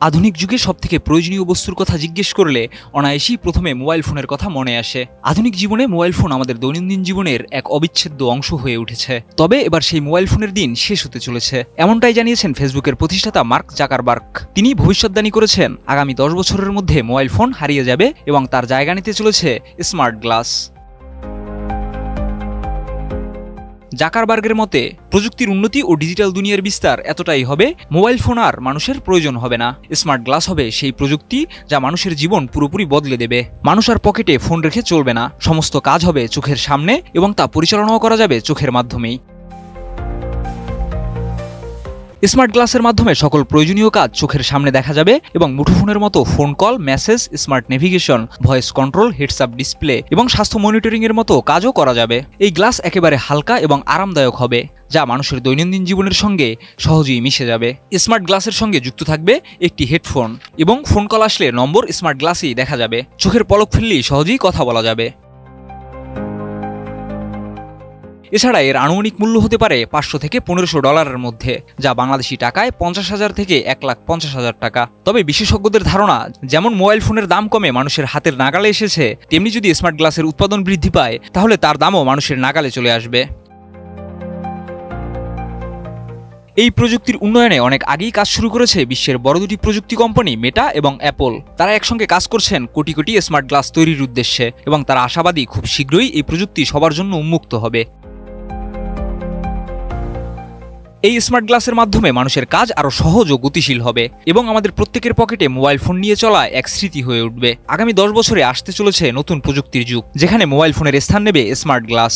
আধুনিক যুগে সবথেকে প্রয়োজনীয় বস্তুর কথা জিজ্ঞেস করলে অনায়াসেই প্রথমে মোবাইল ফোনের কথা মনে আসে। আধুনিক জীবনে মোবাইল ফোন আমাদের দৈনন্দিন জীবনের এক অবিচ্ছেদ্য অংশ হয়ে উঠেছে। তবে এবার সেই মোবাইল ফোনের দিন শেষ হতে চলেছে। এমনটাই জানিয়েছেন ফেসবুকের প্রতিষ্ঠাতা মার্ক জাকারবার্গ। তিনি ভবিষ্যৎবাণী করেছেন, আগামী দশ বছরের মধ্যে মোবাইল ফোন হারিয়ে যাবে এবং তার জায়গা নিতে চলেছে স্মার্ট গ্লাস। জাকারবার্গের মতে, প্রযুক্তির উন্নতি ও ডিজিটাল দুনিয়ার বিস্তার এতটাই হবে, মোবাইল ফোন আর মানুষের প্রয়োজন হবে না। স্মার্ট গ্লাস হবে সেই প্রযুক্তি যা মানুষের জীবন পুরোপুরি বদলে দেবে। মানুষ আর পকেটে ফোন রেখে চলবে না। সমস্ত কাজ হবে চোখের সামনে এবং তা পরিচালনাও করা যাবে চোখের মাধ্যমেই। স্মার্ট গ্লাসের মাধ্যমে সকল প্রয়োজনীয় কাজ চোখের সামনে দেখা যাবে এবং মুঠোফোনের মতো phone call, message, smart navigation, voice control, heads up display এবং স্বাস্থ্য মনিটরিং এর মতো কাজও করা যাবে। এই গ্লাস একেবারে হালকা এবং আরামদায়ক হবে, যা মানুষের দৈনন্দিন জীবনের সঙ্গে সহজেই মিশে যাবে। স্মার্ট গ্লাসের সঙ্গে যুক্ত থাকবে একটি হেডফোন এবং ফোন কল আসলে নম্বর স্মার্ট গ্লাসেই দেখা যাবে। চোখের পলক ফেললেই সহজেই কথা বলা যাবে। এছাড়া এর আনুমানিক মূল্য হতে পারে পাঁচশো থেকে পনেরোশো ডলারের মধ্যে, যা বাংলাদেশি টাকায় পঞ্চাশ হাজার থেকে এক লাখ পঞ্চাশ হাজার টাকা। তবে বিশেষজ্ঞদের ধারণা, যেমন মোবাইল ফোনের দাম কমে মানুষের হাতের নাগালে এসেছে, তেমনি যদি স্মার্ট গ্লাসের উৎপাদন বৃদ্ধি পায়, তাহলে তার দামও মানুষের নাগালে চলে আসবে। এই প্রযুক্তির উন্নয়নে অনেক আগেই কাজ শুরু করেছে বিশ্বের বড় দুটি প্রযুক্তি কোম্পানি মেটা এবং অ্যাপল তারা একসঙ্গে কাজ করছেন কোটি কোটি স্মার্ট গ্লাস তৈরির উদ্দেশ্যে, এবং তারা আশাবাদী খুব শীঘ্রই এই প্রযুক্তি সবার জন্য উন্মুক্ত হবে। এই স্মার্ট গ্লাসের মাধ্যমে মানুষের কাজ আরও সহজ ও গতিশীল হবে এবং আমাদের প্রত্যেকের পকেটে মোবাইল ফোন নিয়ে চলা এক স্মৃতি হয়ে উঠবে। আগামী দশ বছরে আসতে চলেছে নতুন প্রযুক্তির যুগ, যেখানে মোবাইল ফোনের স্থান নেবে স্মার্ট গ্লাস